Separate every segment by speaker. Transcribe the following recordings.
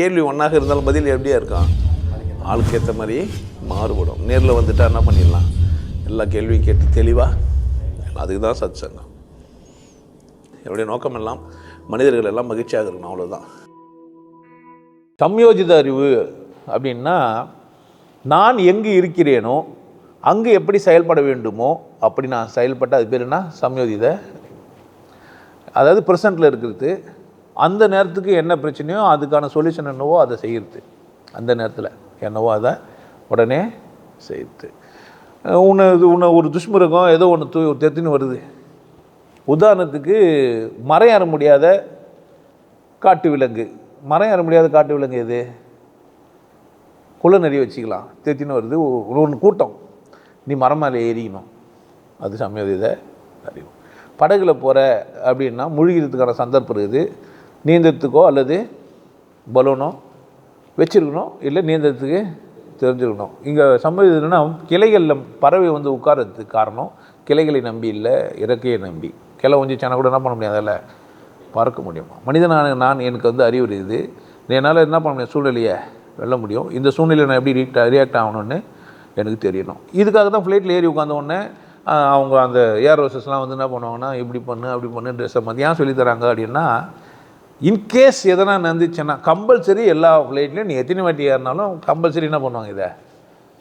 Speaker 1: கேள்வி ஒன்றாக இருந்தாலும் பதில் எப்படியா இருக்கான் ஆளுக்கு ஏற்ற மாதிரி மாறுபடும். நேரில் வந்துட்டா என்ன பண்ணிடலாம்? எல்லா கேள்வியும் கேட்டு தெளிவாக அதுக்கு தான் சத் சங்கம் என்னுடைய நோக்கம் எல்லாம் மனிதர்கள் எல்லாம் மகிழ்ச்சியாக இருக்கணும் அவ்வளோதான்
Speaker 2: சம்யோஜித அறிவு அப்படின்னா நான் எங்கு இருக்கிறேனோ அங்கு எப்படி செயல்பட வேண்டுமோ அப்படி நான் செயல்பட்ட அது பேர் என்ன? சம்யோஜித. அதாவது ப்ரெசண்ட்டில் இருக்கிறது. அந்த நேரத்துக்கு என்ன பிரச்சனையோ அதுக்கான சொல்யூஷன் என்னவோ அதை செய்கிறது அந்த நேரத்தில் என்னவோ அதை உடனே செய்யுது உன்னை இது உன்னை ஒரு துஷ்மிருகம் ஏதோ ஒன்று தூ தெத்துன்னு வருது. உதாரணத்துக்கு மறையற முடியாத காட்டு விலங்கு. மரம் ஏற முடியாத காட்டு விலங்கு எது? குள்ள நிறைய வச்சுக்கலாம். தேத்தின்னு வருது. ஒன்று கூட்டம். நீ மரம் மேலே ஏறிக்கணும். அது சமயோதித அறிவு படகுல போகிற அப்படின்னா முழுகிறதுக்கான சந்தர்ப்பம் இருக்குது. நீந்தத்துக்கோ அல்லது பலூனோ வச்சிருக்கணும் இல்லை நீந்தத்துக்கு தெரிஞ்சிருக்கணும். இங்கே சம்மதினா கிளைகளில் பறவை வந்து உட்கார்றதுக்கு காரணம் கிளைகளை நம்பி இல்லை இறக்கையை நம்பி. கிளை ஒஞ்சிச்சானா கூட என்ன பண்ண முடியாதுல்ல பறக்க முடியுமா. மனிதனான நான் எனக்கு வந்து அறிவுறுது என்னால் என்ன பண்ண முடியும் சூழ்நிலையை வெல்ல முடியும். இந்த சூழ்நிலையை நான் எப்படி ரீட் ரியாக்ட் ஆகணும்னு எனக்கு தெரியணும். இதுக்காக தான் ஃப்ளைட்டில் ஏறி உட்காந்தோடனே அவங்க அந்த ஏர் ஹோசஸ்லாம் வந்து என்ன பண்ணுவாங்கன்னா இப்படி பண்ணு அப்படி பண்ணு ட்ரெஸ்ஸை மதியம் ஏன் சொல்லித் தராங்க அப்படின்னா இன்கேஸ் எதனா நடந்துச்சுன்னா கம்பல்சரி எல்லா ஃப்ளைட்லேயும் நீ எத்தனை வாட்டி ஏறினாலும் கம்பல்சரி என்ன பண்ணுவாங்க இதை?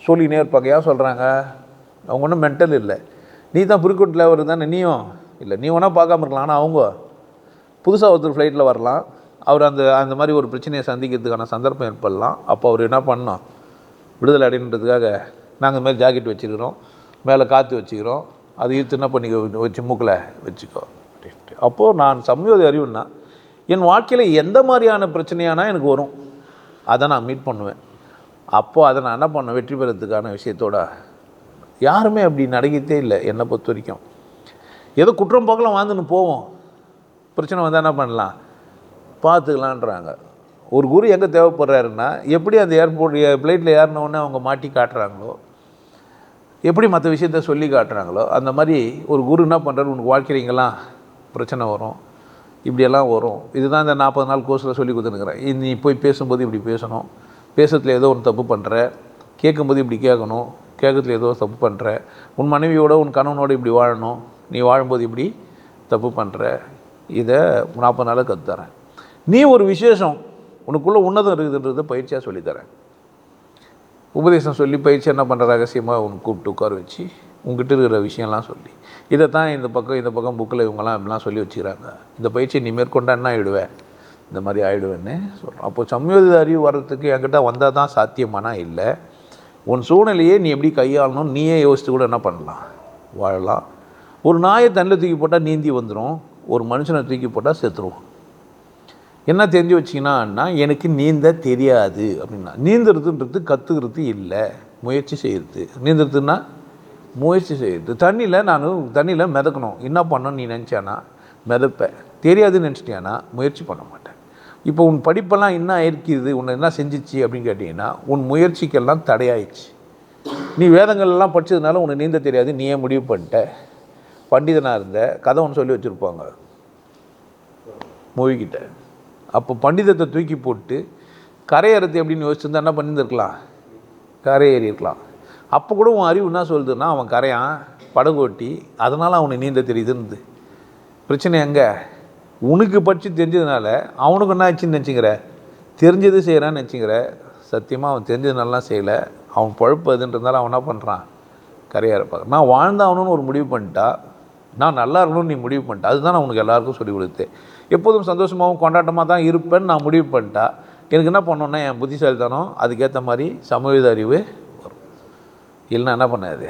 Speaker 2: சொல்லினே இருப்பாங்க ஏன் சொல்கிறாங்க அவங்க ஒன்றும் மென்டல் இல்லை. நீ தான் புரிக்கோட்டில் டிரைவர் தானே நீயும்? இல்லை நீ வேணால் பார்க்காம இருக்கலாம் ஆனால் அவங்க. புதுசாக ஒருத்தர் ஃப்ளைட்டில் வரலாம். அவர் அந்த அந்த மாதிரி ஒரு பிரச்சனையை சந்திக்கிறதுக்கான சந்தர்ப்பம் ஏற்படலாம். அப்போ அவர் என்ன பண்ணோம் விடுதலை அடைன்றதுக்காக நாங்கள் இந்த மாதிரி ஜாக்கெட் வச்சுக்கிறோம் மேலே காற்று வச்சுக்கிறோம். அது இழுத்து என்ன பண்ணிக்க வச்சு மூக்கில் வச்சுக்கோ. அப்படின்ட்டு அப்போது நான் சமயோதி அறிவுன்னா என் வாழ்க்கையில் எந்த மாதிரியான பிரச்சனையானா எனக்கு வரும். அதை நான் மீட் பண்ணுவேன். அப்போது அதை நான் என்ன பண்ணேன் வெற்றி பெறத்துக்கான விஷயத்தோட யாருமே அப்படி நடக்கிட்டே இல்லை என்னை பொறுத்த வரைக்கும் ஏதோ குற்றம் போக்கலாம் வாழ்ந்துன்னு போவோம். பிரச்சனை வந்தால் என்ன பண்ணலாம்? பார்த்துக்கலான்றாங்க. ஒரு குரு எங்கே தேவைப்படுறாருன்னா எப்படி அந்த ஏர்போர்ட் ஃப்ளைட்டில் ஏறினோடனே அவங்க மாட்டி காட்டுறாங்களோ எப்படி மற்ற விஷயத்த சொல்லி காட்டுறாங்களோ அந்த மாதிரி ஒரு குரு என்ன பண்ணுறாரு உனக்கு வாழ்க்கையில் பிரச்சனை வரும். இப்படியெல்லாம் வரும். இதுதான் இந்த நாற்பது நாள் கோர்ஸில் சொல்லி கொடுத்துருக்குறேன் நீ போய் பேசும்போது இப்படி பேசணும். பேசுறதுல ஏதோ ஒன்று தப்பு பண்ணுற கேட்கும்போது இப்படி கேட்கணும். கேட்கறதுல ஏதோ தப்பு பண்ணுற உன் மனைவியோட உன் கணவனோட இப்படி வாழணும். நீ வாழும்போது இப்படி தப்பு பண்ணுற இதை நாற்பது நாளாக கற்றுத்தரேன் நீ ஒரு விசேஷம் உனக்குள்ளே உன்னதம் இருக்குதுன்றதை பயிற்சியாக சொல்லித்தரேன். உபதேசம் சொல்லி பயிற்சி என்ன பண்ணுற ரகசியமாக உனக்கு கூப்பிட்டு உட்கார வச்சு உங்ககிட்ட இருக்கிற விஷயம்லாம் சொல்லி. இதை தான் இந்த பக்கம் இந்த பக்கம் புக்கில் இவங்கெல்லாம் இப்படிலாம் சொல்லி வச்சுக்கிறாங்க. இந்த பயிற்சி நீ மேற்கொண்டா என்ன ஆகிடுவேன் இந்த மாதிரி ஆகிடுவேன்னு சொல்கிறோம் அப்போ சம்யோதித அறிவு வர்றதுக்கு என்கிட்ட வந்தால் தான் சாத்தியமானா இல்லை. உன் சூழ்நிலையே நீ எப்படி கையாளணும் நீயே யோசித்து கூட என்ன பண்ணலாம்? வாழலாம். ஒரு நாயை தண்ணில் தூக்கி போட்டால் நீந்தி வந்துடும் ஒரு மனுஷனை தூக்கி போட்டால் செத்துருவோம் என்ன தெரிஞ்சு வச்சிங்கன்னா எனக்கு நீந்த தெரியாது அப்படின்னா. நீந்துறதுன்றது கற்றுக்கிறது இல்லை. முயற்சி செய்கிறது நீந்துறதுன்னா முயற்சி செய்யுது தண்ணியில் நான் தண்ணியில் மிதக்கணும். என்ன பண்ணணும் நீ நினச்சானா மிதப்பேன் தெரியாதுன்னு நினச்சிட்டியானா முயற்சி பண்ண மாட்டேன். இப்போ உன் படிப்பெல்லாம் என்ன இருக்குது உன்னை என்ன செஞ்சிச்சு அப்படின்னு கேட்டிங்கன்னா உன் முயற்சிக்கெல்லாம் தடையாயிடுச்சு. நீ வேதங்கள்லாம் படிச்சதுனால உனக்கு நீந்த தெரியாது நீயே முடிவு பண்ணிட்ட. பண்டிதனாக இருந்த கதை ஒன்று சொல்லி வச்சுருப்பாங்க. மூவிக்கிட்ட அப்போ பண்டிதத்தை தூக்கி போட்டு கரையேறது எப்படின்னு யோசிச்சிருந்தா என்ன பண்ணியிருந்துருக்கலாம்? கரையேறி இருக்கலாம் அப்போ கூட உன் அறிவு என்ன சொல்லுதுன்னா அவன் கரையான் படகோட்டி அதனால் அவனுக்கு நீந்த தெரியுதுன்னு பிரச்சனை எங்கே? உனக்கு படித்து தெரிஞ்சதுனால அவனுக்கு என்ன ஆச்சுன்னு நினச்சிக்கிற? தெரிஞ்சது செய்கிறான்னு நினச்சிக்கிற? சத்தியமாக அவன் தெரிஞ்சதுனாலாம் செய்யலை. அவன் பழப்பு அதுன்றதுனால அவன் என்ன பண்ணுறான் கரையாக இருப்பாங்க நான் வாழ்ந்தாகணும்னு ஒரு முடிவு பண்ணிட்டா நான் நல்லா இருக்கணும்னு நீ முடிவு பண்ணிட்டா. அதுதான் நான் உனக்கு எல்லாருக்கும் சொல்லி கொடுத்தேன். எப்போதும் சந்தோஷமாகவும் கொண்டாட்டமாக தான் இருப்பேன்னு நான் முடிவு பண்ணிட்டா எனக்கு என்ன பண்ணோன்னா என் புத்திசாலித்தனம் அதுக்கேற்ற மாதிரி சமவீத அறிவு இல்லைன்னா என்ன பண்ணாது?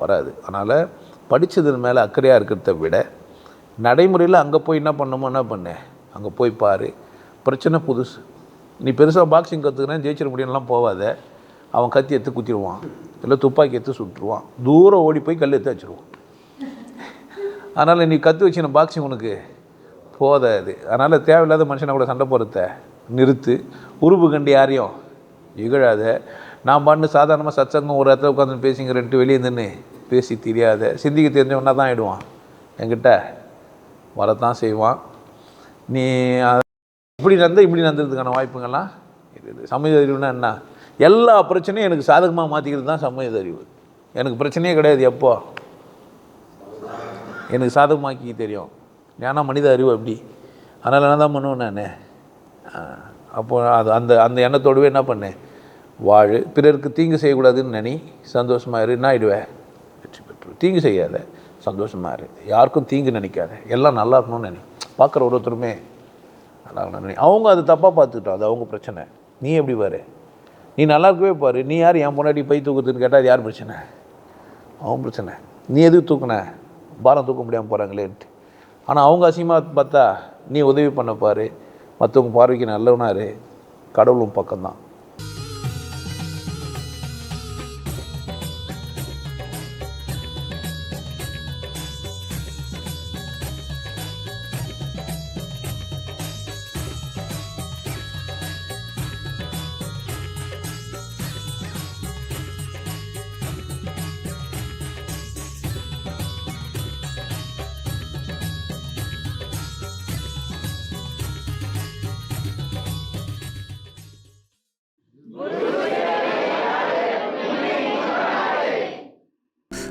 Speaker 2: வராது. அதனால் படித்ததன் மேலே அக்கறையாக இருக்கிறத விட நடைமுறையில் அங்கே போய் என்ன பண்ணுமோ என்ன பண்ணு? அங்கே போய் பாரு. பிரச்சனை புதுசு. நீ பெருசாக பாக்ஸிங் கற்றுக்கிறேன் ஜெயிச்சிட முடியும்லாம் போகாத அவன் கத்தி எடுத்து குத்திடுவான். இல்லை துப்பாக்கி எடுத்து சுட்டுருவான். தூரம் ஓடி போய் கல் எடுத்து வச்சுருவான். அதனால் நீ கற்று வச்சின பாக்ஸிங் உனக்கு போதாது. அதனால் தேவையில்லாத மனுஷனை கூட சண்டை போடுறத நிறுத்து. உருவு கண்டி யாரையும் இகழாத. நான் பண்ணு சாதாரணமாக சச்சங்கம் ஒரு இடத்துல உட்காந்து பேசிங்க ரெண்டு வெளியே நின்று பேசி தெரியாத. சிந்திக்க தெரிஞ்சவனா தான் ஆகிடுவான் என்கிட்ட வரத்தான் செய்வான். நீ இப்படி நடந்தால் இப்படி நடந்ததுக்கான வாய்ப்புங்கள்லாம் இது சமூக அறிவுனா என்ன? எல்லா பிரச்சனையும் எனக்கு சாதகமாக மாற்றிக்கிறது தான் சமூக அறிவு. எனக்கு பிரச்சனையே கிடையாது எப்போ? எனக்கு சாதகமாக்கி தெரியும். ஏன்னா மனித அறிவு அப்படி. அதனால் என்ன தான் பண்ணுவேன் நான்? அப்போ அது அந்த அந்த எண்ணத்தோடவே என்ன பண்ணேன் வாழு. பிறருக்கு தீங்கு செய்யக்கூடாதுன்னு நினை சந்தோஷமாக இரு என்ன ஆகிடுவேன் வெற்றி பெற்று. தீங்கு செய்யாத சந்தோஷமாக இரு. யாருக்கும் தீங்கு நினைக்காத. எல்லாம் நல்லா இருக்கணும்னு நினை. பார்க்குற ஒருத்தருமே நல்லா நினை. அவங்க அது தப்பாக பார்த்துக்கிட்டோம். அது அவங்க பிரச்சனை. நீ எப்படி பாரு? நீ நல்லா இருக்கவே பாரு. நீ யார்? என் முன்னாடி பை தூக்குறதுன்னு கேட்டால் அது யார் பிரச்சனை? அவன் பிரச்சனை. நீ எதுக்கு தூக்குன? பாரம் தூக்க முடியாமல் போகிறாங்களேன்ட்டு ஆனால் அவங்க அசிங்கமாக பார்த்தா நீ உதவி பண்ண பாரு. மற்றவங்க பார்வைக்கு நல்லவனாரு கடவுளும் பக்கம்தான்.